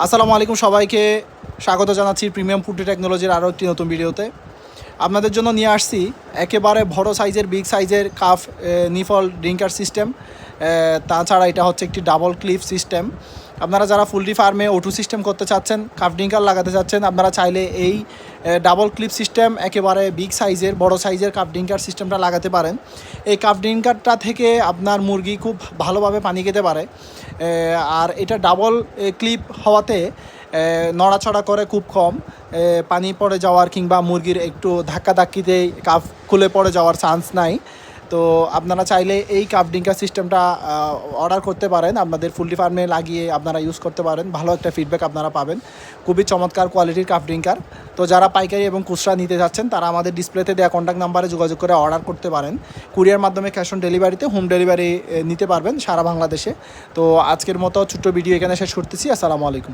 আসসালামু আলাইকুম সবাইকে। স্বাগত জানাচ্ছি প্রিমিয়াম ফুড টেকনোলজির আরও একটি নতুন ভিডিওতে। আপনাদের জন্য নিয়ে আসছি একেবারে বড় সাইজের, বিগ সাইজের কাফ নিফল ড্রিঙ্কার সিস্টেম। তাছাড়া এটা হচ্ছে একটি ডাবল ক্লিপ সিস্টেম। আপনারা যারা ফুলটি ফার্মে ওটু সিস্টেম করতে চাচ্ছেন, কাফ ড্রিঙ্কার লাগাতে চাচ্ছেন, আপনারা চাইলে এই ডাবল ক্লিপ সিস্টেম একেবারে বিগ সাইজের বড় সাইজের কাপ ড্রিঙ্কার সিস্টেমটা লাগাতে পারেন। এই কাপ ড্রিঙ্কারটা থেকে আপনার মুরগি খুব ভালোভাবে পানি খেতে পারে। আর এটা ডাবল ক্লিপ হওয়াতে নড়াচড়া করে খুব কম। পানি পড়ে যাওয়ার কিংবা মুরগির একটু ধাক্কা ধাক্কিতে কাপ খুলে পড়ে যাওয়ার চান্স নাই। তো আপনারা চাইলে এই কাপ ড্রিঙ্কার সিস্টেমটা অর্ডার করতে পারেন। আপনাদের ফুলটি ফার্মে লাগিয়ে আপনারা ইউজ করতে পারেন। ভালো একটা ফিডব্যাক আপনারা পাবেন। খুবই চমৎকার কোয়ালিটির কাপ ড্রিঙ্কার তো যারা পাইকারি এবং খুচরা নিতে যাচ্ছেন, তারা আমাদের ডিসপ্লেতে দেওয়া কন্ট্যাক্ট নাম্বারে যোগাযোগ করে অর্ডার করতে পারেন। কুরিয়ার মাধ্যমে ক্যাশ অন ডেলিভারিতে হোম ডেলিভারি নিতে পারবেন সারা বাংলাদেশে। তো আজকের মতো ছোট্ট ভিডিও এখানে শেষ করতেছি। আসসালামু আলাইকুম।